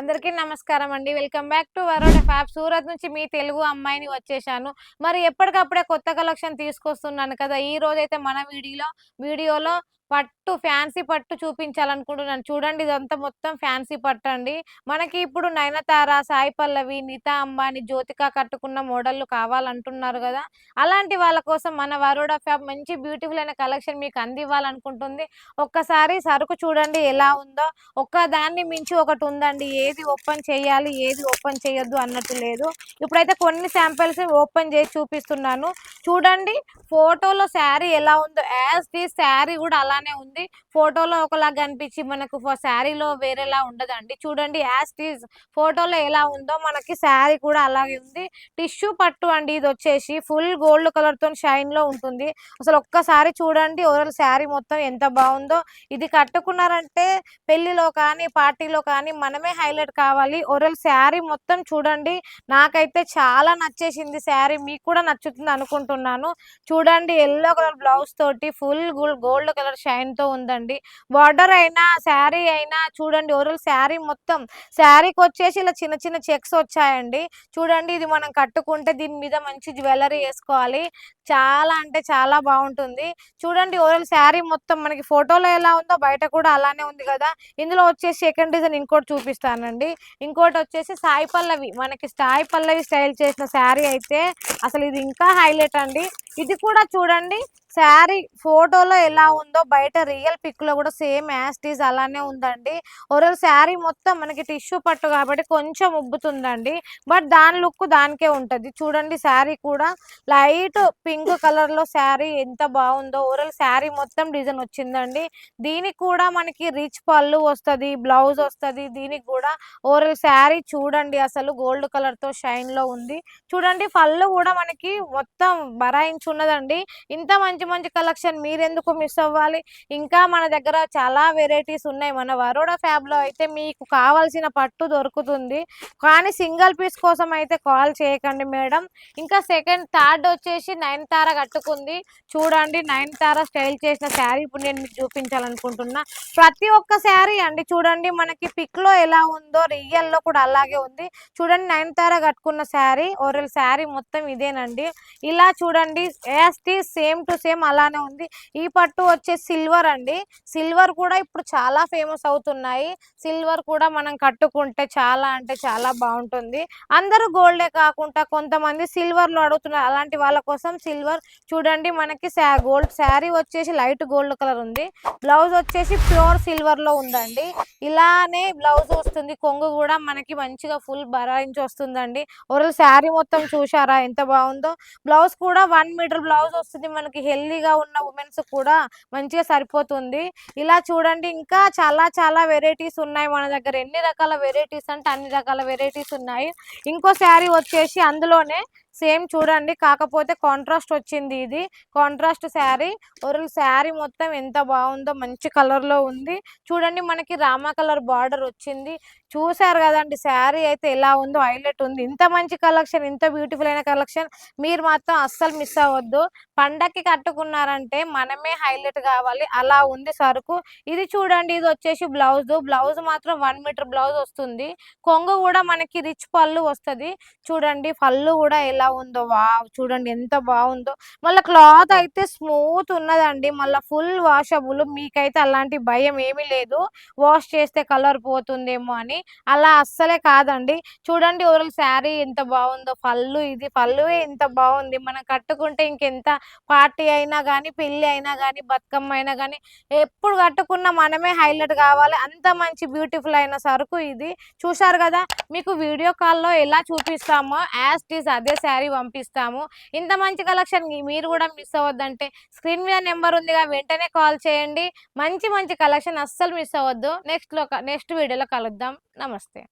అందరికీ నమస్కారం అండి. Welcome back to Varoda fab Surat నుంచి మీ తెలుగు అమ్మాయిని వచ్చేసాను మరి ఎప్పటికప్పుడే కొత్త కలెక్షన్ తీసుకొస్తున్నాను కదా. ఈ రోజైతే మన వీడియోలో వీడియోలో పట్టు ఫ్యాన్సీ పట్టు చూపించాలనుకుంటున్నాను. చూడండి ఇదంతా మొత్తం ఫ్యాన్సీ పట్టు అండి మనకి ఇప్పుడు నయనతార సాయి పల్లవి నీతా అంబానీ జ్యోతిక కట్టుకున్న మోడళ్ళు కావాలంటున్నారు కదా. అలాంటి వాళ్ళ కోసం మన వరోడా ఫ్యాబ్ మంచి బ్యూటిఫుల్ అయిన కలెక్షన్ మీకు అందివ్వాలనుకుంటుంది. ఒక్కసారి సరుకు చూడండి ఎలా ఉందో. ఒక్క దాన్ని మించి ఒకటి ఉందండి. ఏది ఓపెన్ చేయాలి ఏది ఓపెన్ చేయొద్దు అన్నట్టు లేదు. ఇప్పుడైతే కొన్ని శాంపిల్స్ ఓపెన్ చేసి చూపిస్తున్నాను. చూడండి ఫోటోలో శారీ ఎలా ఉందో. యాజ్ ది శారీ కూడా అలానే ఉంది. ఫోటోలో ఒకలాగా కనిపించి మనకు శారీలో వేరేలా ఉండదండి. చూడండి యాజ్ టీజ్ ఫోటోలో ఎలా ఉందో మనకి శారీ కూడా అలాగే ఉంది. టిష్యూ పట్టు అండి ఇది వచ్చేసి. ఫుల్ గోల్డ్ కలర్ షైన్లో షైన్లో ఉంటుంది. అసలు ఒక్కసారి చూడండి ఓవరాల్ శారీ మొత్తం ఎంత బాగుందో. ఇది కట్టుకున్నారంటే పెళ్ళిలో కానీ పార్టీలో కానీ మనమే హైలైట్ కావాలి. ఓవరాల్ శారీ మొత్తం చూడండి నాకైతే చాలా నచ్చేసింది శారీ. మీకు కూడా నచ్చుతుంది అనుకుంటున్నాను చూడండి ఎల్లో కలర్ బ్లౌజ్ తోటి ఫుల్ గోల్డ్ కలర్ షైన్తో ఉందండి. బార్డర్ అయినా శారీ అయినా చూడండి ఓరల్ శారీ మొత్తం. శారీకి వచ్చేసి ఇలా చిన్న చిన్న చెక్స్ వచ్చాయండి. చూడండి ఇది మనం కట్టుకుంటే దీని మీద మంచి జ్యువెలరీ వేసుకోవాలి. చాలా అంటే చాలా బాగుంటుంది. చూడండి ఓరల్ శారీ మొత్తం మనకి ఫోటోలో ఎలా ఉందో బయట కూడా అలానే ఉంది కదా. ఇందులో వచ్చేసి సెకండ్ డిజైన్ ఇంకోటి చూపిస్తానండి. ఇంకోటి వచ్చేసి సాయి పల్లవి. మనకి సాయి పల్లవి స్టైల్ చేసిన శారీ అయితే అసలు ఇది ఇంకా హైలైట్ అండి. ఇది కూడా చూడండి శారీ ఫోటోలో ఎలా ఉందో బయట రియల్ పిక్లో కూడా సేమ్ యాస్టీస్ అలానే ఉందండి. ఓరల్ శారీ మొత్తం మనకి టిష్యూ పట్టు కాబట్టి కొంచెం ఉబ్బుతుందండి. బట్ దాని లుక్ దానికే ఉంటది. చూడండి శారీ కూడా లైట్ పింక్ కలర్లో శారీ ఎంత బాగుందో ఓరల్ శారీ మొత్తం డిజైన్ వచ్చిందండి. దీనికి కూడా మనకి రిచ్ పళ్ళు వస్తుంది బ్లౌజ్ వస్తుంది దీనికి కూడా ఓరల్ శారీ చూడండి అసలు గోల్డ్ కలర్తో షైన్లో ఉంది. చూడండి పళ్ళు కూడా మనకి మొత్తం మంచి ఉన్నదండి ఇంత మంచి మంచి కలెక్షన్ మీరెందుకు మిస్ అవ్వాలి? ఇంకా మన దగ్గర చాలా వెరైటీస్ ఉన్నాయి. మన వరోడా ఫ్యాబ్లో అయితే మీకు కావాల్సిన పట్టు దొరుకుతుంది. కానీ సింగిల్ పీస్ కోసం అయితే కాల్ చేయకండి మేడం. ఇంకా సెకండ్ థర్డ్ వచ్చేసి నైన్ తార కట్టుకుంది. చూడండి నైన్ తార స్టైల్ చేసిన శారీ ఇప్పుడు నేను మీకు చూపించాలనుకుంటున్నా. ప్రతి ఒక్క శారీ అండి చూడండి మనకి పిక్లో ఎలా ఉందో రియల్లో కూడా అలాగే ఉంది. చూడండి నైన్ తార కట్టుకున్న శారీ ఓరల్ శారీ మొత్తం ఇదేనండి. ఇలా చూడండి యాస్టీ సేమ్ టు సేమ్ అలానే ఉంది. ఈ పట్టు వచ్చే సిల్వర్ అండి. సిల్వర్ కూడా ఇప్పుడు చాలా ఫేమస్ అవుతున్నాయి. సిల్వర్ కూడా మనం కట్టుకుంటే చాలా అంటే చాలా బాగుంటుంది. అందరూ గోల్డే కాకుండా కొంతమంది సిల్వర్లో అడుగుతున్నారు. అలాంటి వాళ్ళ కోసం సిల్వర్ చూడండి మనకి గోల్డ్ శారీ వచ్చేసి లైట్ గోల్డ్ కలర్ ఉంది. బ్లౌజ్ వచ్చేసి ప్యూర్ సిల్వర్లో ఉందండి. ఇలానే బ్లౌజ్ వస్తుంది. కొంగు కూడా మనకి మంచిగా ఫుల్ బరాయించి వస్తుందండి. ఓవరాల్ శారీ మొత్తం చూసారా ఎంత బాగుందో. బ్లౌజ్ కూడా వన్ మీటర్ బ్లౌజ్ వస్తుంది. మనకి హెల్దీగా ఉన్న ఉమెన్స్ కూడా మంచిగా సరిపోతుంది. ఇలా చూడండి ఇంకా చాలా చాలా వెరైటీస్ ఉన్నాయి మన దగ్గర. ఎన్ని రకాల వెరైటీస్ అంటే అన్ని రకాల వెరైటీస్ ఉన్నాయి. ఇంకో శారీ వచ్చేసి అందులోనే సేమ్ చూడండి కాకపోతే కాంట్రాస్ట్ వచ్చింది ఇది. కాంట్రాస్ట్ శారీ ఒరల్ శారీ మొత్తం ఎంత బాగుందో మంచి కలర్లో ఉంది. చూడండి మనకి రామా కలర్ బార్డర్ వచ్చింది. చూసారు కదండి శారీ అయితే ఎలా ఉందో హైలైట్ ఉంది. ఇంత మంచి కలెక్షన్ ఇంత బ్యూటిఫుల్ అయిన కలెక్షన్ మీరు మాత్రం అస్సలు మిస్ అవ్వద్దు. పండక్కి కట్టుకున్నారంటే మనమే హైలైట్ కావాలి. అలా ఉంది సరుకు. ఇది చూడండి ఇది వచ్చేసి బ్లౌజ్. బ్లౌజ్ మాత్రం వన్ మీటర్ బ్లౌజ్ వస్తుంది. కొంగు కూడా మనకి రిచ్ పళ్ళు వస్తుంది. చూడండి పళ్ళు కూడా ఎలా ఉందో వా చూడండి ఎంత బాగుందో. మళ్ళీ క్లాత్ అయితే స్మూత్ ఉన్నదండి. మళ్ళీ ఫుల్ వాషబుల్. మీకైతే అలాంటి భయం ఏమీ లేదు. వాష్ చేస్తే కలర్ పోతుందేమో అని. అలా అస్సలే కాదండి. చూడండి ఓవరాల్ శారీ ఎంత బాగుందో. పళ్ళు ఇది పళ్ళు ఎంత బాగుంది. మనం కట్టుకుంటే ఇంకెంత పార్టీ అయినా కానీ పెళ్ళి అయినా కానీ బతుకమ్మ అయినా కానీ ఎప్పుడు కట్టుకున్నా మనమే హైలైట్ కావాలి. అంత మంచి బ్యూటిఫుల్ అయిన సరుకు ఇది. చూసారు కదా మీకు వీడియో కాల్లో ఎలా చూపిస్తామో యాజ్ టీస్ అదే శారీ పంపిస్తాము. ఇంత మంచి కలెక్షన్ మీరు కూడా మిస్ అవ్వద్దంటే స్క్రీన్ మీద నెంబర్ ఉందిగా వెంటనే కాల్ చేయండి. మంచి మంచి కలెక్షన్ అస్సలు మిస్ అవ్వద్దు. నెక్స్ట్లో నెక్స్ట్ వీడియోలో కలుద్దాం. నమస్తే.